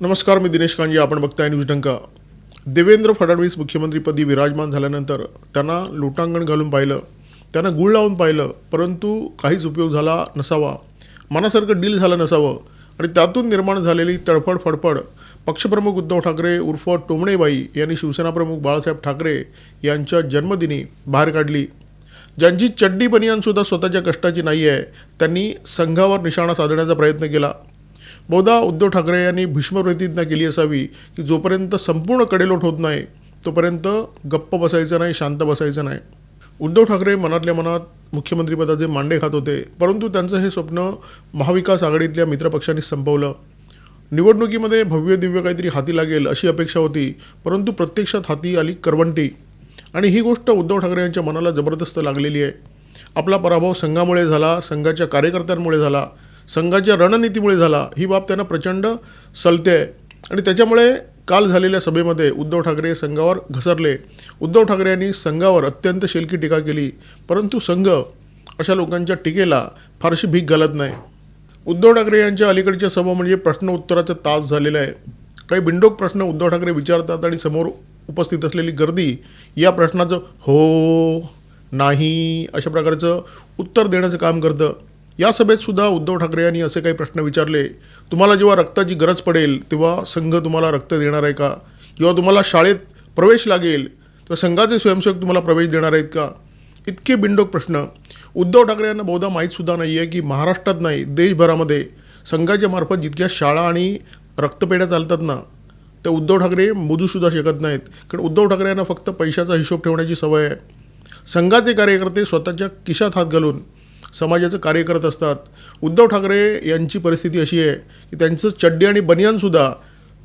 नमस्कार मी दिनेश कांजी. आपण बघताय न्यूज डंका. देवेंद्र फडणवीस मुख्यमंत्रीपदी विराजमान झाल्यानंतर त्यांना लोटांगण घालून पाहिलं. त्यांना गुळ लावून पाहिलं परंतु काहीच उपयोग झाला नसावा. मनासारखं डील झालं नसावं. आणि त्यातून निर्माण झालेली तडफड फडफड पक्षप्रमुख उद्धव ठाकरे उर्फ टोमणेबाई यांनी शिवसेनाप्रमुख बाळासाहेब ठाकरे यांच्या जन्मदिनी बाहेर काढली. ज्यांची चड्डी बनियानसुद्धा स्वतःच्या कष्टाची नाही आहे त्यांनी संघावर निशाणा साधण्याचा प्रयत्न केला. बहुधा उद्धव ठाकरे यांनी भीष्म प्रतिज्ञा केली असावी की जोपर्यंत संपूर्ण कडेलोट होत नाही तोपर्यंत गप्प बसायचं नाही शांत बसायचं नाही. उद्धव ठाकरे मनातल्या मनात मुख्यमंत्रीपदाचे मांडे खात होते परंतु त्यांचं हे स्वप्न महाविकास आघाडीतल्या मित्रपक्षांनी संपवलं. निवडणुकीमध्ये भव्य दिव्य काहीतरी हाती लागेल अशी अपेक्षा होती परंतु प्रत्यक्षात हाती आली करवंटी. आणि ही गोष्ट उद्धव ठाकरे यांच्या मनाला जबरदस्त लागलेली आहे. आपला पराभव संघामुळे झाला संघाच्या कार्यकर्त्यांमुळे झाला. संघाच्या रणनीतीमुळे झाला. ही बाब त्यांना प्रचंड सलते. आहे आणि त्याच्यामुळे काल झालेल्या सभेमध्ये उद्धव ठाकरे संघावर घसरले. उद्धव ठाकरे यांनी संघावर अत्यंत शेलकी टीका केली. परंतु संघ अशा लोकांच्या टीकेला फारशी भीक घालत नाही. उद्धव ठाकरे यांच्या अलीकडच्या सभा म्हणजे प्रश्न उत्तराचा तास झालेला आहे. काही बिंडोक प्रश्न उद्धव ठाकरे विचारतात आणि समोर उपस्थित असलेली गर्दी या प्रश्नाचं हो नाही अशा प्रकारचं उत्तर देण्याचं काम करतं. या सभेत सुद्धा उद्धव ठाकरे यांनी असे काही प्रश्न विचारले. तुम्हाला जेव्हा रक्ताची गरज पडेल तेव्हा संघ तुम्हाला रक्त देणार आहे का? जेव्हा तुम्हाला शाळेत प्रवेश लागेल तेव्हा संघाचे स्वयंसेवक तुम्हाला प्रवेश देणार आहेत का? इतके बिंडोक प्रश्न. उद्धव ठाकरे यांना बहुधा माहीतसुद्धा नाही आहे की महाराष्ट्रात नाही देशभरामध्ये संघाच्या मार्फत जितक्या शाळा आणि रक्तपेढ्या चालतात ना त्या उद्धव ठाकरे मोजूसुद्धा शकत नाहीत. कारण उद्धव ठाकरे यांना फक्त पैशाचा हिशोब ठेवण्याची सवय आहे. संघाचे कार्यकर्ते स्वतःच्या खिशात हात घालून समाजाचं कार्य करत असतात. उद्धव ठाकरे यांची परिस्थिती अशी आहे की त्यांचं चड्डी आणि बनियानसुद्धा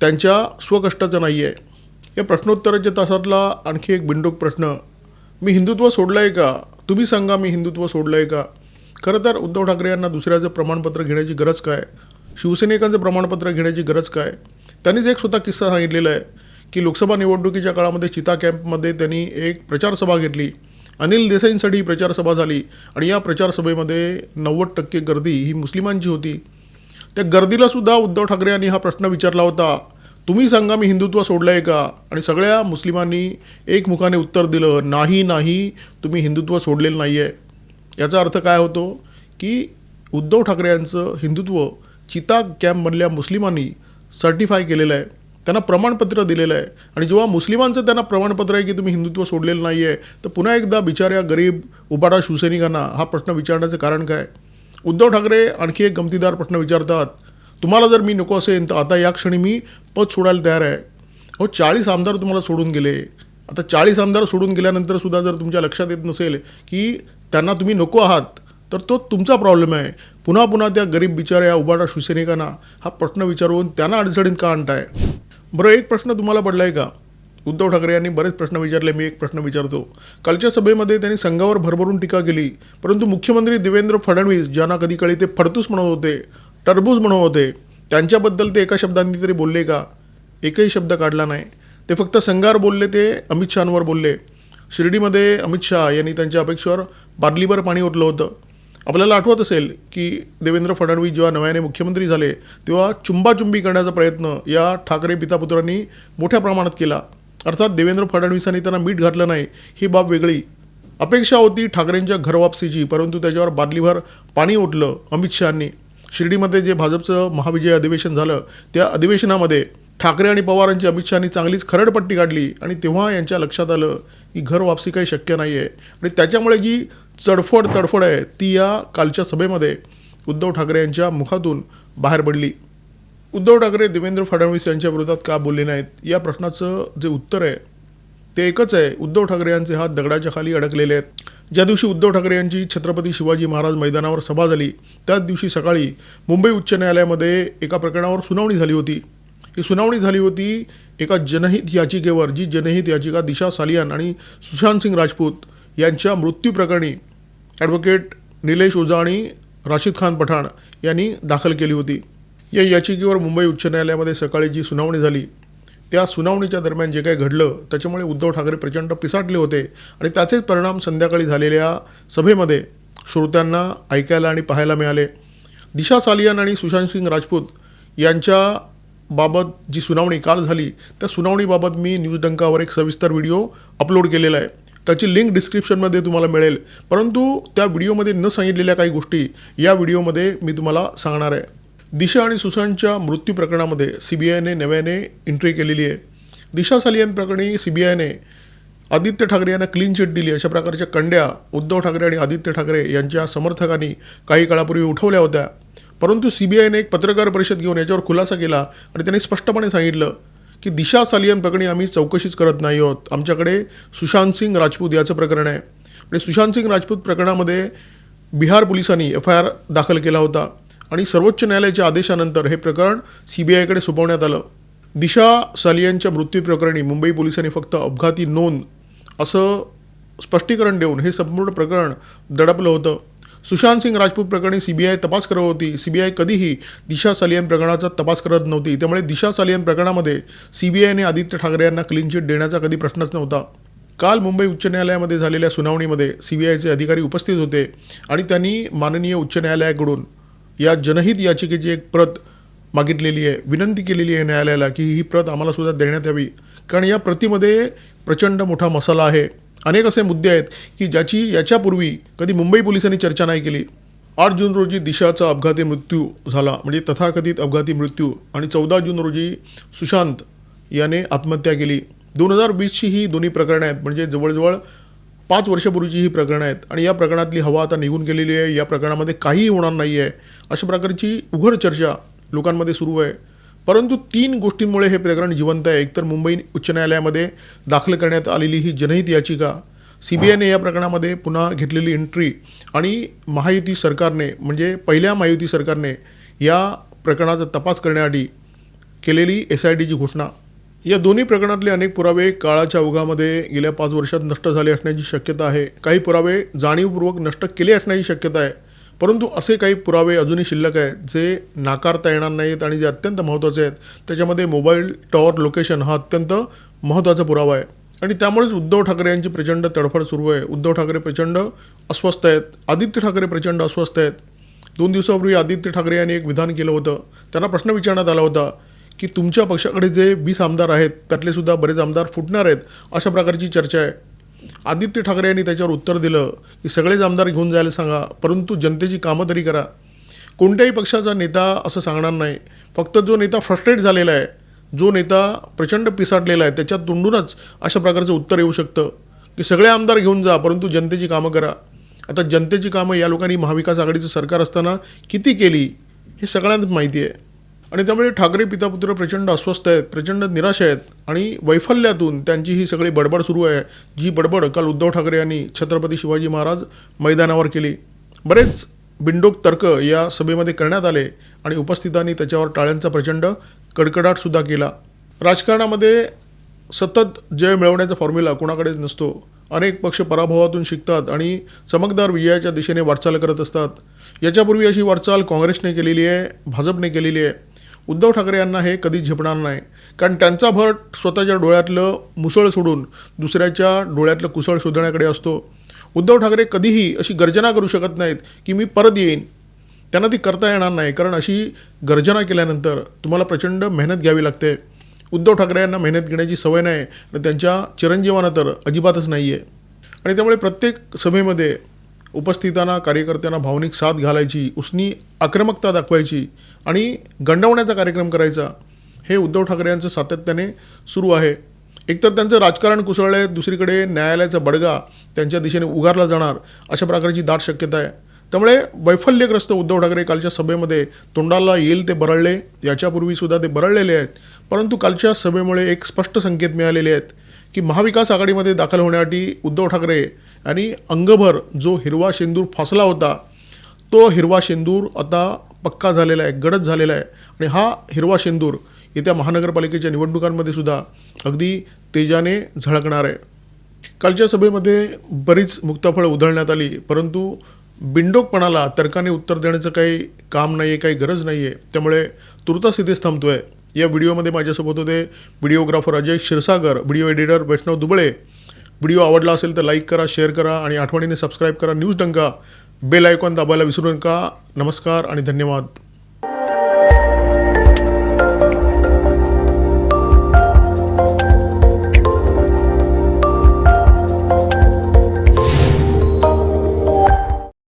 त्यांच्या स्वकष्टाचं नाही आहे या प्रश्नोत्तराच्या तासातला आणखी एक बिंडूक प्रश्न मी हिंदुत्व सोडलं आहे का? तुम्ही सांगा मी हिंदुत्व सोडलं आहे का? खरं तर उद्धव ठाकरे यांना दुसऱ्याचं प्रमाणपत्र घेण्याची गरज काय? शिवसैनिकांचं प्रमाणपत्र घेण्याची गरज काय? त्यांनीच एक स्वतः किस्सा सांगितलेला आहे की लोकसभा निवडणुकीच्या काळामध्ये चिता कॅम्पमध्ये त्यांनी एक प्रचारसभा घेतली. अनिल देसाईंसाठी ही प्रचारसभा झाली आणि या प्रचारसभेमध्ये नव्वद टक्के गर्दी ही मुस्लिमांची होती. त्या गर्दीलासुद्धा उद्धव ठाकरे यांनी हा प्रश्न विचारला होता. तुम्ही सांगा मी हिंदुत्व सोडलं आहे का? आणि सगळ्या मुस्लिमांनी एकमुखाने उत्तर दिलं नाही नाही तुम्ही हिंदुत्व सोडलेलं नाही आहे याचा अर्थ काय होतो? की उद्धव ठाकरे यांचं हिंदुत्व चिता कॅम्पमधल्या मुस्लिमांनी सर्टिफाय केलेलं आहे. त्यांना प्रमाणपत्र दिलेलं आहे. आणि जेव्हा मुस्लिमांचं त्यांना प्रमाणपत्र आहे की तुम्ही हिंदुत्व सोडलेलं नाही आहे तर पुन्हा एकदा बिचाऱ्या गरीब उपाडा शिवसैनिकांना हा प्रश्न विचारण्याचं कारण काय? उद्धव ठाकरे आणखी एक गमतीदार प्रश्न विचारतात तुम्हाला जर मी नको असेल तर आता या क्षणी मी पद सोडायला तयार आहे. हो चाळीस आमदार तुम्हाला सोडून गेले. आता चाळीस आमदार सोडून गेल्यानंतर सुद्धा जर तुमच्या लक्षात येत नसेल की त्यांना तुम्ही नको आहात तर तो तुमचा प्रॉब्लेम आहे. पुन्हा पुन्हा त्या गरीब बिचाऱ्या उभाडा शिवसैनिकांना हा प्रश्न विचारून त्यांना अडचणीत का आणताय? बरं एक प्रश्न तुम्हाला पडला आहे का? उद्धव ठाकरे यांनी बरेच प्रश्न विचारले मी एक प्रश्न विचारतो. कालच्या सभेमध्ये त्यांनी संघावर भरभरून टीका केली परंतु मुख्यमंत्री देवेंद्र फडणवीस ज्यांना कधी कधी ते फडतूस म्हणत होते टरबूज म्हणत होते त्यांच्याबद्दल ते एका शब्दांनी तरी बोलले का? एकही शब्द काढला नाही. ते फक्त संघावर बोलले ते अमित शहांवर बोलले. शिर्डीमध्ये अमित शहा यांनी त्यांच्या अपेक्षेवर बादलीभर पाणी ओतलं होतं. आपल्याला आठवत असेल की देवेंद्र फडणवीस जेव्हा नव्याने मुख्यमंत्री झाले तेव्हा चुंबाचुंबी करण्याचा प्रयत्न या ठाकरे पितापुत्रांनी मोठ्या प्रमाणात केला. अर्थात देवेंद्र फडणवीसांनी त्यांना मीठ घातलं नाही ही बाब वेगळी. अपेक्षा होती ठाकरेंच्या घरवापसीची परंतु त्याच्यावर बादलीभर पाणी ओतलं अमित शहांनी. शिर्डीमध्ये जे भाजपचं महाविजय अधिवेशन झालं त्या अधिवेशनामध्ये ठाकरे आणि पवारांची अमित शहानी चांगलीच खरडपट्टी काढली आणि तेव्हा यांच्या लक्षात आलं की घर वापसी काही शक्य नाही आहे आणि त्याच्यामुळे जी चडफड तडफड आहे ती या कालच्या सभेमध्ये उद्धव ठाकरे यांच्या मुखातून बाहेर पडली. उद्धव ठाकरे देवेंद्र फडणवीस यांच्या विरोधात का बोलले नाहीत? या प्रश्नाचं जे उत्तर आहे ते एकच आहे. उद्धव ठाकरे यांचे हात दगडाच्या खाली अडकलेले आहेत. ज्या दिवशी उद्धव ठाकरे यांची छत्रपती शिवाजी महाराज मैदानावर सभा झाली त्याच दिवशी सकाळी मुंबई उच्च न्यायालयामध्ये एका प्रकरणावर सुनावणी झाली होती. ही सुनावणी झाली होती एका जनहित याचिकेवर जी जनहित याचिका दिशा सालियान आणि सुशांत सिंग राजपूत यांच्या मृत्यू प्रकरणी ॲडव्होकेट निलेश ओझा आणि राशिद खान पठाण यांनी दाखल केली होती. या याचिकेवर मुंबई उच्च न्यायालयामध्ये सकाळी जी सुनावणी झाली त्या सुनावणीच्या दरम्यान जे काही घडलं त्याच्यामुळे उद्धव ठाकरे प्रचंड पिसाटले होते आणि त्याचेच परिणाम संध्याकाळी झालेल्या सभेमध्ये श्रोत्यांना ऐकायला आणि पाहायला मिळाले. दिशा सालियान आणि सुशांत सिंग राजपूत यांच्या बाबत जी सुनावणी काल झाली त्या सुनावणीबाबत मी न्यूज डंकावर एक सविस्तर व्हिडिओ अपलोड केलेला आहे. त्याची लिंक डिस्क्रिप्शनमध्ये तुम्हाला मिळेल. परंतु त्या व्हिडिओमध्ये न सांगितलेल्या काही गोष्टी या व्हिडिओमध्ये मी तुम्हाला सांगणार आहे. दिशा आणि सुशांतच्या मृत्यू प्रकरणामध्ये सी बी आयने नव्याने एंट्री केलेली आहे. दिशा सालियन प्रकरणी सी बी आयने आदित्य ठाकरे यांना क्लीन चिट दिली अशा प्रकारच्या कंड्या उद्धव ठाकरे आणि आदित्य ठाकरे यांच्या समर्थकांनी काही काळापूर्वी उठवल्या होत्या. परंतु सी बी आयने एक पत्रकार परिषद घेऊन याच्यावर खुलासा केला आणि त्यांनी स्पष्टपणे सांगितलं की दिशा सालियन प्रकरणी आम्ही चौकशीच करत नाही आहोत. आमच्याकडे सुशांत सिंग राजपूत याचं प्रकरण आहे. आणि सुशांत सिंग राजपूत प्रकरणामध्ये बिहार पोलिसांनी एफ आय आर दाखल केला होता आणि सर्वोच्च न्यायालयाच्या आदेशानंतर हे प्रकरण सी बी आयकडे सोपवण्यात आलं. दिशा सालियनच्या मृत्यूप्रकरणी मुंबई पोलिसांनी फक्त अपघाती नोंद असं स्पष्टीकरण देऊन हे संपूर्ण प्रकरण दडपलं होतं. सुशांत सिंग राजपूत प्रकरणी सी बी आय तपास करत होती. सी बी आय कधीही दिशा सालियन प्रकरणाचा तपास करत नव्हती. त्यामुळे दिशा सालियन प्रकरणामध्ये सी बी आयने आदित्य ठाकरे यांना क्लीन चिट देण्याचा कधी प्रश्नच नव्हता. काल मुंबई उच्च न्यायालयामध्ये झालेल्या सुनावणीमध्ये सी बी आयचे अधिकारी उपस्थित होते आणि त्यांनी माननीय उच्च न्यायालयाकडून या जनहित याचिकेची एक प्रत मागितलेली आहे. विनंती केलेली आहे न्यायालयाला की ही प्रत आम्हाला सुद्धा देण्यात यावी. कारण या प्रतीमध्ये प्रचंड मोठा मसाला आहे. अनेक असे मुद्दे आहेत की ज्याची याच्यापूर्वी कधी मुंबई पोलिसांनी चर्चा नाही केली. आठ जून रोजी दिशाचा अपघाती मृत्यू झाला म्हणजे तथाकथित अपघाती मृत्यू आणि चौदा जून रोजी सुशांत याने आत्महत्या केली. दोन हजार वीसची ही दोन्ही प्रकरणं आहेत म्हणजे जवळजवळ पाच वर्षापूर्वीची ही प्रकरणं आहेत आणि या प्रकरणातली हवा आता निघून गेलेली आहे. या प्रकरणामध्ये काहीही होणार नाही आहे अशा प्रकारची उघड चर्चा लोकांमध्ये सुरू आहे. परंतु तीन गोष्टींमुळे हे प्रकरण जिवंत आहे. एकतर मुंबई उच्च न्यायालयामध्ये दाखल करण्यात आलेली ही जनहित याचिका सी बी आयने या प्रकरणामध्ये पुन्हा घेतलेली एंट्री आणि महायुती सरकारने म्हणजे पहिल्या महायुती सरकारने या प्रकरणाचा तपास करण्यासाठी केलेली एस आय टीची घोषणा. या दोन्ही प्रकरणातले अनेक पुरावे काळाच्या ओघामध्ये गेल्या पाच वर्षात नष्ट झाले असण्याची शक्यता आहे. काही पुरावे जाणीवपूर्वक नष्ट केले असण्याची शक्यता आहे. परंतु असे काही पुरावे अजूनही शिल्लक आहेत जे नाकारता येणार नाहीत आणि जे अत्यंत महत्त्वाचे आहेत त्याच्यामध्ये मोबाईल टॉवर लोकेशन हा अत्यंत महत्त्वाचा पुरावा आहे. आणि त्यामुळेच उद्धव ठाकरे यांची प्रचंड तडफड सुरू आहे. उद्धव ठाकरे प्रचंड अस्वस्थ आहेत. आदित्य ठाकरे प्रचंड अस्वस्थ आहेत. दोन दिवसापूर्वी आदित्य ठाकरे यांनी एक विधान केलं होतं. त्यांना प्रश्न विचारण्यात आला होता की तुमच्या पक्षाकडे जे वीस आमदार आहेत त्यातले सुद्धा बरेच आमदार फुटणार आहेत अशा प्रकारची चर्चा आहे. आदित्य ठाकरे यांनी त्याच्यावर उत्तर दिलं की सगळेच आमदार घेऊन जायला सांगा परंतु जनतेची कामं तरी करा. कोणत्याही पक्षाचा नेता असं सांगणार नाही. फक्त जो नेता फ्रस्ट्रेट झालेला आहे जो नेता प्रचंड पिसाटलेला आहे त्याच्यात तोंडूनच अशा प्रकारचं उत्तर येऊ शकतं की सगळे आमदार घेऊन जा परंतु जनतेची कामं करा. आता जनतेची कामं या लोकांनी महाविकास आघाडीचं सरकार असताना किती केली हे सगळ्यांनाच माहिती आहे. आणि त्यामुळे ठाकरे पितापुत्र प्रचंड अस्वस्थ आहेत प्रचंड निराश आहेत आणि वैफल्यातून त्यांची ही सगळी बडबड सुरू आहे. जी बडबड काल उद्धव ठाकरे यांनी छत्रपती शिवाजी महाराज मैदानावर केली. बरेच बिंडोक तर्क या सभेमध्ये करण्यात आले आणि उपस्थितांनी त्याच्यावर टाळ्यांचा प्रचंड कडकडाटसुद्धा केला. राजकारणामध्ये सतत जय मिळवण्याचा फॉर्म्युला कोणाकडेच नसतो. अनेक पक्ष पराभवातून शिकतात आणि चमकदार विजयाच्या दिशेने वाटचाल करत असतात. याच्यापूर्वी अशी वाटचाल काँग्रेसने केलेली आहे भाजपने केलेली आहे. उद्धव ठाकरे यांना हे कधीच झेपणार नाही. कारण त्यांचा भर स्वतःच्या डोळ्यातलं मुसळ सोडून दुसऱ्याच्या डोळ्यातलं कुसळ शोधण्याकडे असतो. उद्धव ठाकरे कधीही अशी गर्जना करू शकत नाहीत की मी परत येईन. त्यांना ती करता येणार नाही. कारण अशी गर्जना केल्यानंतर तुम्हाला प्रचंड मेहनत घ्यावी लागते. उद्धव ठाकरे यांना मेहनत घेण्याची सवय नाही आणि त्यांच्या चिरंजीवांना तर अजिबातच नाही आहे आणि त्यामुळे प्रत्येक सभेमध्ये उपस्थितांना कार्यकर्त्यांना भावनिक साथ घालायची उसनी आक्रमकता दाखवायची आणि गंडवण्याचा कार्यक्रम करायचा हे उद्धव ठाकरे यांचं सातत्याने सुरू आहे. एकतर त्यांचं राजकारण कुसळलं आहे दुसरीकडे न्यायालयाचा बडगा त्यांच्या दिशेने उगारला जाणार अशा प्रकारची दाट शक्यता आहे. त्यामुळे वैफल्यग्रस्त उद्धव ठाकरे कालच्या सभेमध्ये तोंडाला येईल ते बरळले याच्यापूर्वीसुद्धा ते बरळलेले आहेत. परंतु कालच्या सभेमुळे एक स्पष्ट संकेत मिळालेले आहेत की महाविकास आघाडीमध्ये दाखल होण्यासाठी उद्धव ठाकरे आणि अंगभर जो हिरवा शेंदूर फासला होता तो हिरवा शेंदूर आता पक्का झालेला आहे गडद झालेला आहे. आणि हा हिरवा शेंदूर येत्या महानगरपालिकेच्या निवडणुकांमध्ये सुद्धा अगदी तेजाने झळकणार आहे. कालच्या सभेमध्ये बरीच मुक्ताफळं उधळण्यात आली परंतु बिंडोकपणाला तर्काने उत्तर देण्याचं काही काम नाही आहे काही गरज नाही आहे त्यामुळे तुर्तास इथेच थांबतो आहे या व्हिडिओमध्ये माझ्यासोबत होते videographer Ajay Kshirsagar video editor Vaishnav Duble video आवडला असेल तर लाईक करा शेअर करा आणि आठवणीने सबस्क्राईब करा. न्यूज डंका बेल आयकॉन दाबायला विसरू नका. नमस्कार आणि धन्यवाद.